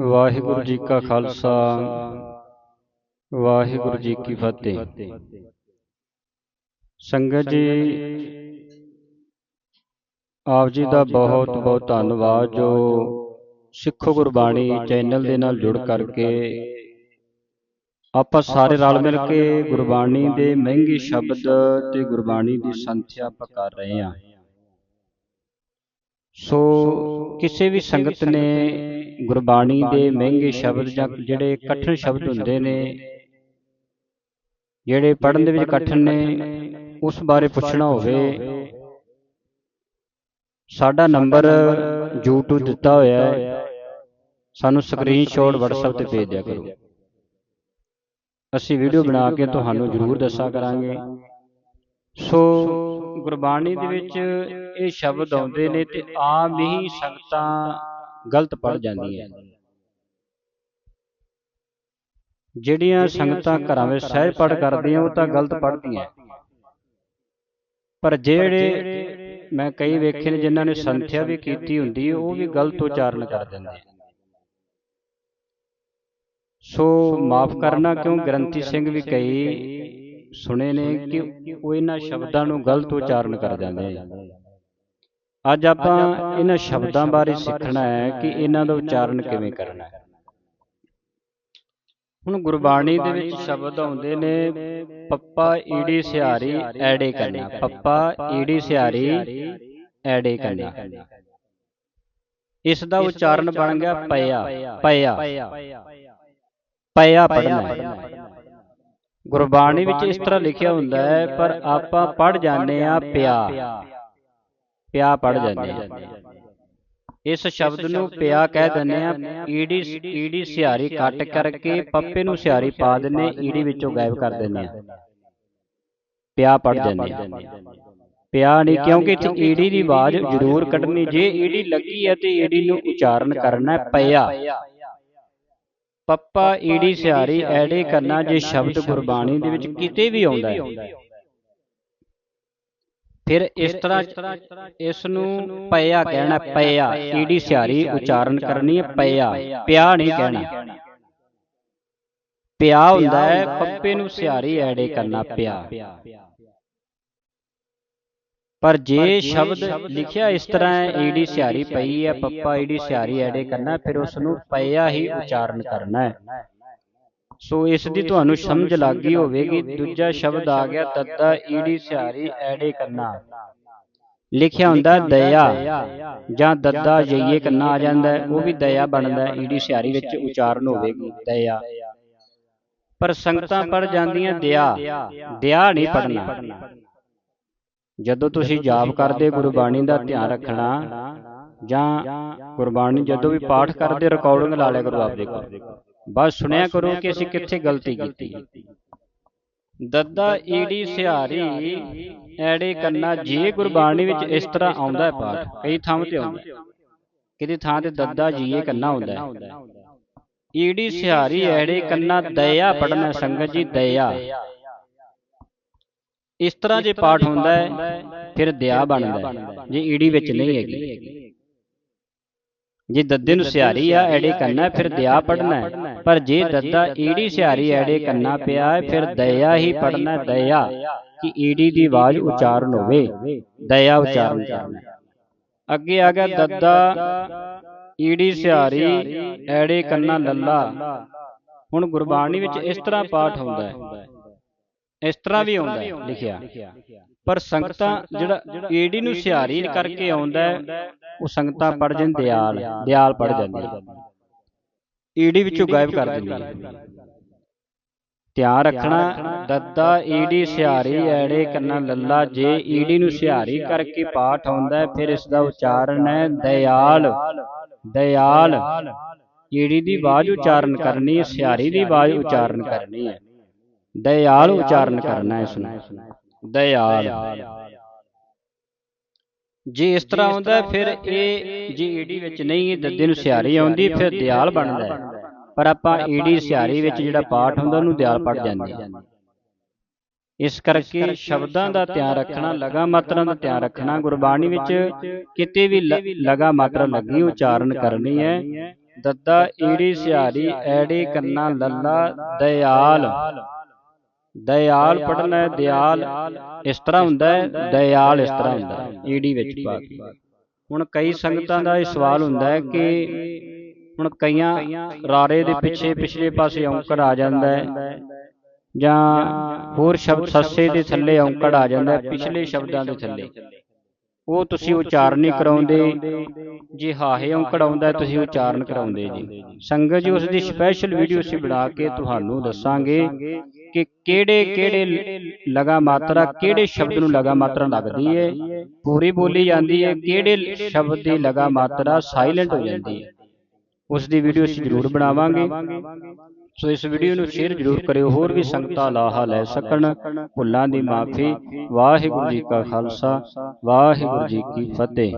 ਵਾਹਿਗੁਰੂ ਜੀ ਕਾ ਖਾਲਸਾ ਵਾਹਿਗੁਰੂ ਜੀ ਕੀ ਫਤਿਹ। ਸੰਗਤ ਜੀ ਆਪ ਜੀ ਦਾ ਬਹੁਤ ਬਹੁਤ ਧੰਨਵਾਦ ਜੋ ਸਿੱਖੋ ਗੁਰਬਾਣੀ ਚੈਨਲ ਦੇ ਨਾਲ ਜੁੜ ਕਰਕੇ ਆਪਾਂ ਸਾਰੇ ਰਲ ਮਿਲ ਕੇ ਗੁਰਬਾਣੀ ਦੇ ਮਹਿੰਗੇ ਸ਼ਬਦ ਤੇ ਗੁਰਬਾਣੀ ਦੀ ਸੰਥਿਆ ਆਪਾਂ ਕਰ ਰਹੇ ਹਾਂ। ਸੋ ਕਿਸੇ ਵੀ ਸੰਗਤ ਨੇ ਗੁਰਬਾਣੀ ਦੇ ਮਹਿੰਗੇ ਸ਼ਬਦ ਜਾਂ ਜਿਹੜੇ ਕਠਿਨ ਸ਼ਬਦ ਹੁੰਦੇ ਨੇ ਜਿਹੜੇ ਪੜਨ ਦੇ ਵਿੱਚ ਕਠਿਨ ਨੇ ਉਸ ਬਾਰੇ ਪੁੱਛਣਾ ਹੋਵੇ। ਸਾਡਾ ਨੰਬਰ YouTube ਦਿੱਤਾ ਹੋਇਆ ਹੈ। ਸਾਨੂੰ ਸਕਰੀਨਸ਼ਾਟ WhatsApp ਤੇ ਭੇਜ ਦਿਆ ਕਰੋ। ਅਸੀਂ ਵੀਡੀਓ ਬਣਾ ਕੇ ਤੁਹਾਨੂੰ ਜ਼ਰੂਰ ਦੱਸਾ ਕਰਾਂਗੇ। ਸੋ ਗੁਰਬਾਣੀ ਦੇ ਵਿੱਚ ਇਹ ਸ਼ਬਦ ਆਉਂਦੇ ਨੇ ਤੇ ਆਮ ਹੀ ਸੰਗਤਾਂ ਗਲਤ ਪੜ ਜਾਂਦੀਆਂ ਜਿਹੜੀਆਂ ਸੰਗਤਾਂ ਘਰਾਂ ਵਿੱਚ ਸਹਿਜ ਪੜ ਕਰਦੀਆਂ ਉਹ ਤਾਂ ਗਲਤ ਪੜਦੀਆਂ ਪਰ ਜਿਹੜੇ ਮੈਂ ਕਈ ਵੇਖੇ ਨੇ ਜਿਨ੍ਹਾਂ ਨੇ ਸੰਥਿਆ ਵੀ ਕੀਤੀ ਹੁੰਦੀ ਹੈ ਉਹ ਵੀ ਗਲਤ ਉਚਾਰਨ ਕਰ ਦਿੰਦੇ। ਸੋ ਮਾਫ ਕਰਨਾ ਕਿਉਂ? ਗ੍ਰੰਥੀ ਸਿੰਘ ਵੀ ਕਈ ਸੁਣੇ ਨੇ ਕਿ ਉਹ ਇਹਨਾਂ ਸ਼ਬਦਾਂ ਨੂੰ ਗਲਤ ਉਚਾਰਨ ਕਰ ਜਾਂਦੇ ਆ ਅੱਜ ਆਪਾਂ ਇਹਨਾਂ ਸ਼ਬਦਾਂ ਬਾਰੇ ਸਿੱਖਣਾ ਹੈ ਕਿ ਇਹਨਾਂ ਦਾ ਉਚਾਰਨ ਕਿਵੇਂ ਕਰਨਾ ਹੈ। ਹੁਣ ਗੁਰਬਾਣੀ ਦੇ ਵਿੱਚ ਸ਼ਬਦ ਆਉਂਦੇ ਨੇ ਪੱਪਾ ਈੜੀ ਸਿਹਾਰੀ ਐੜੇ ਕਰਨਾ। ਪੱਪਾ ਈੜੀ ਸਿਹਾਰੀ ਐੜੇ ਕਰਨਾ। ਇਸ ਦਾ ਉਚਾਰਨ ਬਣ ਗਿਆ ਪਿਆ ਪਿਆ ਪਿਆ ਪੜਨਾ ਗੁਰਬਾਣੀ ਵਿੱਚ ਇਸ ਤਰ੍ਹਾਂ ਲਿਖਿਆ ਹੁੰਦਾ ਹੈ ਪਰ ਆਪਾਂ ਪੜ ਜਾਂਦੇ ਆ ਪਿਆ। ਪਿਆ ਪੜ ਜਾਂਦੇ ਆ। ਇਸ ਸ਼ਬਦ ਨੂੰ ਪਿਆ ਕਹਿ ਦਿੰਦੇ ਆ ਈੜੀ ਈੜੀ ਸਿਹਾਰੀ ਕੱਟ ਕਰਕੇ ਪੱਪੇ ਨੂੰ ਸਿਹਾਰੀ ਪਾ ਦਿੰਨੇ ਈੜੀ ਵਿੱਚੋਂ ਗਾਇਬ ਕਰ ਦਿੰਦੇ ਆ। ਪਿਆ ਪੜ ਜਾਂਦੇ ਆ। ਪਿਆ ਨਹੀਂ ਕਿਉਂਕਿ ਇੱਥੇ ਈੜੀ ਦੀ ਆਵਾਜ਼ ਜ਼ਰੂਰ ਕੱਢਣੀ ਜੇ ਈੜੀ ਲੱਗੀ ਹੈ ਤੇ ਈੜੀ ਨੂੰ ਉਚਾਰਨ ਕਰਨਾ ਪਿਆ। ਪੱਪਾ ਈੜੀ ਸਿਹਾਰੀ ਐੜੇ ਕਰਨਾ ਜੇ ਸ਼ਬਦ ਗੁਰਬਾਣੀ ਦੇ ਵਿੱਚ ਕਿਤੇ ਵੀ ਆਉਂਦਾ ਹੈ। ਫਿਰ ਇਸ ਤਰ੍ਹਾਂ ਇਸ ਨੂੰ ਪਿਆ ਕਹਿਣਾ ਪਿਆ। ਈੜੀ ਸਿਹਾਰੀ ਉਚਾਰਨ ਕਰਨੀ ਹੈ ਪਿਆ। ਪਿਆ। ਨਹੀਂ ਕਹਿਣਾ। ਪਿਆ ਹੁੰਦਾ ਹੈ ਪੱਪੇ ਨੂੰ ਸਿਹਾਰੀ ਐੜੇ ਕਰਨਾ ਪਿਆ। ਪਰ ਜੇ ਸ਼ਬਦ ਲਿਖਿਆ ਇਸ ਤਰ੍ਹਾਂ ਹੈ ਈੜੀ ਸਿਹਾਰੀ ਪਈ ਹੈ ਪੱਪਾ ਈੜੀ ਸਿਹਾਰੀ ਐੜੇ ਕਰਨਾ ਫਿਰ ਉਸ ਨੂੰ ਪਿਆ ਹੀ ਉਚਾਰਨ ਕਰਨਾ ਹੈ। ਸੋ ਇਸ ਦੀ ਤੁਹਾਨੂੰ ਸਮਝ ਲੱਗ ਗਈ ਹੋਵੇਗੀ ਦੂਜਾ ਸ਼ਬਦ ਆ ਗਿਆ ਤੱਤਾ ਈੜੀ ਸਿਹਾਰੀ ਐੜੇ ਕਰਨਾ ਲਿਖਿਆ ਹੁੰਦਾ ਦਇਆ ਜਾਂ ਦੱਦਾ ਜਈਏ ਕੰਨਾ ਆ ਜਾਂਦਾ ਉਹ ਵੀ ਦਇਆ ਬਣਦਾ ਈੜੀ ਸਿਹਾਰੀ ਵਿੱਚ ਉਚਾਰਨ ਹੋਵੇਗੀ ਦਇਆ। ਪਰ ਸੰਗਤਾਂ ਪੜ ਜਾਂਦੀਆਂ ਦਿਆ ਦਿਆ ਨਹੀਂ ਪੜਨਾ ਜਦੋਂ ਤੁਸੀਂ ਜਾਪ ਕਰਦੇ ਗੁਰਬਾਣੀ ਦਾ ਧਿਆਨ ਰੱਖਣਾ ਜਾਂ ਗੁਰਬਾਣੀ ਜਦੋਂ ਵੀ ਪਾਠ ਕਰਦੇ ਰਿਕਾਰਡਿੰਗ ਲਾ ਲਿਆ ਕਰੋ ਆਪਦੇ ਕੋਲ। ਬਸ ਸੁਣਿਆ ਕਰੋ ਕਿ ਅਸੀਂ ਕਿੱਥੇ ਗਲਤੀ ਕੀਤੀ। ਦੱਦਾ ਈੜੀ ਸਿਹਾਰੀ ਐੜੇ ਕੰਨਾ ਜੇ ਗੁਰਬਾਣੀ ਵਿੱਚ ਇਸ ਤਰ੍ਹਾਂ ਆਉਂਦਾ ਹੈ ਪਾਠ। ਕਈ ਥਾਵਾਂ ਤੇ ਆਉਂਦਾ ਕਿਤੇ ਥਾਂ ਤੇ ਦੱਦਾ ਜੀਏ ਕੰਨਾ ਹੁੰਦਾ ਹੈ। ਈੜੀ ਸਿਹਾਰੀ ਐੜੇ ਕੰਨਾ ਦਇਆ ਪੜਨਾ ਸੰਗਤ ਜੀ ਦਇਆ। ਇਸ ਤਰ੍ਹਾਂ ਜੇ ਪਾਠ ਹੁੰਦਾ ਹੈ ਫਿਰ ਦਿਆ ਬਣਦਾ ਹੈ। ਜੇ ਈੜੀ ਵਿੱਚ ਨਹੀਂ ਹੈਗੀ। ਜੇ ਦੱਦੇ ਨੂੰ ਸਿਹਾਰੀ ਆ ਐੜੇ ਕੰਨਾ ਫਿਰ ਦਿਆ ਪੜਨਾ ਹੈ। ਪਰ ਜੇ ਦੱਦਾ ਈੜੀ ਸਿਹਾਰੀ ਐੜੇ ਕੰਨਾ ਪਿਆ ਹੈ ਫਿਰ ਦਇਆ ਹੀ ਪੜਨਾ ਦਇਆ ਕਿ ਈੜੀ ਦੀ ਆਵਾਜ਼ ਉਚਾਰਨ ਹੋਵੇ। ਦਇਆ ਉਚਾਰਨ ਕਰਨਾ। ਅੱਗੇ ਆ ਗਿਆ ਦੱਦਾ ਈੜੀ ਸਿਹਾਰੀ ਐੜੇ ਕੰਨਾ ਲੱਲਾ। ਹੁਣ ਗੁਰਬਾਣੀ ਵਿੱਚ ਇਸ ਤਰ੍ਹਾਂ ਪਾਠ ਹੁੰਦਾ ਹੈ। ਇਸ ਤਰ੍ਹਾਂ ਵੀ ਆਉਂਦਾ ਹੈ, ਲਿਖਿਆ। ਪਰ ਸੰਗਤਾਂ ਜਿਹੜਾ ਈੜੀ ਨੂੰ ਸਿਹਾਰੀ ਕਰਕੇ ਆਉਂਦਾ ਉਹ ਸੰਗਤਾਂ ਪੜ ਜਾਂਦੇ ਦਿਆਲ ਦਿਆਲ ਪੜ ਜਾਂਦੀ ਈੜੀ ਵਿੱਚੋਂ ਗਾਇਬ ਕਰ ਦਿੰਦੀ ਧਿਆਨ ਰੱਖਣਾ ਦੱਦਾ ਈੜੀ ਸਿਹਾਰੀ ਐੜੇ ਕੰਨਾ ਲੱਲਾ ਜੇ ਈੜੀ ਨੂੰ ਸਿਹਾਰੀ ਕਰਕੇ ਪਾਠ ਆਉਂਦਾ ਹੈ ਫਿਰ ਇਸ ਦਾ ਉਚਾਰਨ ਹੈ ਦਇਆਲ। ਦਇਆਲ। ਈੜੀ ਦੀ ਆਵਾਜ਼ ਉਚਾਰਨ ਕਰਨੀ ਹੈ ਸਿਹਾਰੀ ਦੀ ਆਵਾਜ਼ ਉਚਾਰਨ ਕਰਨੀ ਹੈ। ਦਇਆਲ ਉਚਾਰਨ ਕਰਨਾ ਇਸ ਨੂੰ। ਦਇਆਲ। ਜੇ ਇਸ ਤਰ੍ਹਾਂ ਆਉਂਦਾ ਫਿਰ ਇਹ ਜੇ ਈੜੀ ਵਿੱਚ ਨਹੀਂ ਦੱਦੇ ਨੂੰ ਸਿਹਾਰੀ ਆਉਂਦੀ ਫਿਰ ਦਿਆਲ ਬਣਦਾ ਪਰ ਆਪਾਂ ਈੜੀ ਸਿਹਾਰੀ ਵਿੱਚ ਜਿਹੜਾ ਪਾਠ ਹੁੰਦਾ ਉਹਨੂੰ ਦਿਆਲ ਪੜ ਜਾਂਦੇ ਆ ਇਸ ਕਰਕੇ ਸ਼ਬਦਾਂ ਦਾ ਧਿਆਨ ਰੱਖਣਾ ਲਗਾ ਮਾਤਰਾ ਦਾ ਧਿਆਨ ਰੱਖਣਾ ਗੁਰਬਾਣੀ ਵਿੱਚ ਕਿਤੇ ਵੀ ਲਗਾ ਮਾਤਰਾ ਲੱਗੀ ਉਚਾਰਨ ਕਰਨੀ ਹੈ। ਦੱਦਾ ਈੜੀ ਸਿਹਾਰੀ ਐੜੀ ਕੰਨਾ ਲੱਲਾ ਦਇਆਲ। ਦਇਆਲ ਪੜਨਾ ਹੈ ਦਿਆਲ ਇਸ ਤਰ੍ਹਾਂ ਹੁੰਦਾ ਹੈ ਦਇਆਲ ਇਸ ਤਰ੍ਹਾਂ ਹੁੰਦਾ ਹੈ ਈੜੀ ਵਿੱਚ ਪਾ ਕੇ। ਹੁਣ ਕਈ ਸੰਗਤਾਂ ਦਾ ਇਹ ਸਵਾਲ ਹੁੰਦਾ ਹੈ ਕਿ ਹੁਣ ਕਈਆਂ ਰਾਰੇ ਦੇ ਪਿੱਛੇ ਪਿਛਲੇ ਪਾਸੇ ਔਂਕੜ ਆ ਜਾਂਦਾ ਹੈ। ਜਾਂ ਹੋਰ ਸ਼ਬਦ ਸੱਸੇ ਦੇ ਥੱਲੇ ਔਂਕੜ ਆ ਜਾਂਦਾ ਹੈ ਪਿਛਲੇ ਸ਼ਬਦਾਂ ਦੇ ਥੱਲੇ। ਉਹ ਤੁਸੀਂ ਉਚਾਰਨ ਨਹੀਂ ਕਰਾਉਂਦੇ ਜੇ ਹਾਹੇ ਔਂਕੜ ਆਉਂਦਾ ਤੁਸੀਂ ਉਚਾਰਨ ਕਰਾਉਂਦੇ ਜੀ। ਸੰਗਤ ਜੀ ਉਸ ਦੀ ਸਪੈਸ਼ਲ ਵੀਡੀਓ ਅਸੀਂ ਬਣਾ ਕੇ ਤੁਹਾਨੂੰ ਦੱਸਾਂਗੇ। ਕਿ ਕਿਹੜੇ ਕਿਹੜੇ ਲਗਾ ਮਾਤਰਾ, ਕਿਹੜੇ ਸ਼ਬਦ ਨੂੰ ਲਗਾ ਮਾਤਰਾ ਲੱਗਦੀ ਹੈ ਪੂਰੀ ਬੋਲੀ ਜਾਂਦੀ ਹੈ ਕਿਹੜੇ ਸ਼ਬਦ ਦੀ ਲਗਾ ਮਾਤਰਾ ਸਾਇਲੈਂਟ ਹੋ ਜਾਂਦੀ ਹੈ ਉਸ ਦੀ ਵੀਡੀਓ ਅਸੀਂ ਜ਼ਰੂਰ ਬਣਾਵਾਂਗੇ। ਸੋ ਇਸ ਵੀਡੀਓ ਨੂੰ ਸ਼ੇਅਰ ਜ਼ਰੂਰ ਕਰਿਓ, ਹੋਰ ਵੀ ਸੰਗਤਾਂ ਲਾਹਾ ਲੈ ਸਕਣ। ਭੁੱਲਾਂ ਦੀ ਮਾਫੀ। ਵਾਹਿਗੁਰੂ ਜੀ ਕਾ ਖਾਲਸਾ, ਵਾਹਿਗੁਰੂ ਜੀ ਕੀ ਫਤਿਹ।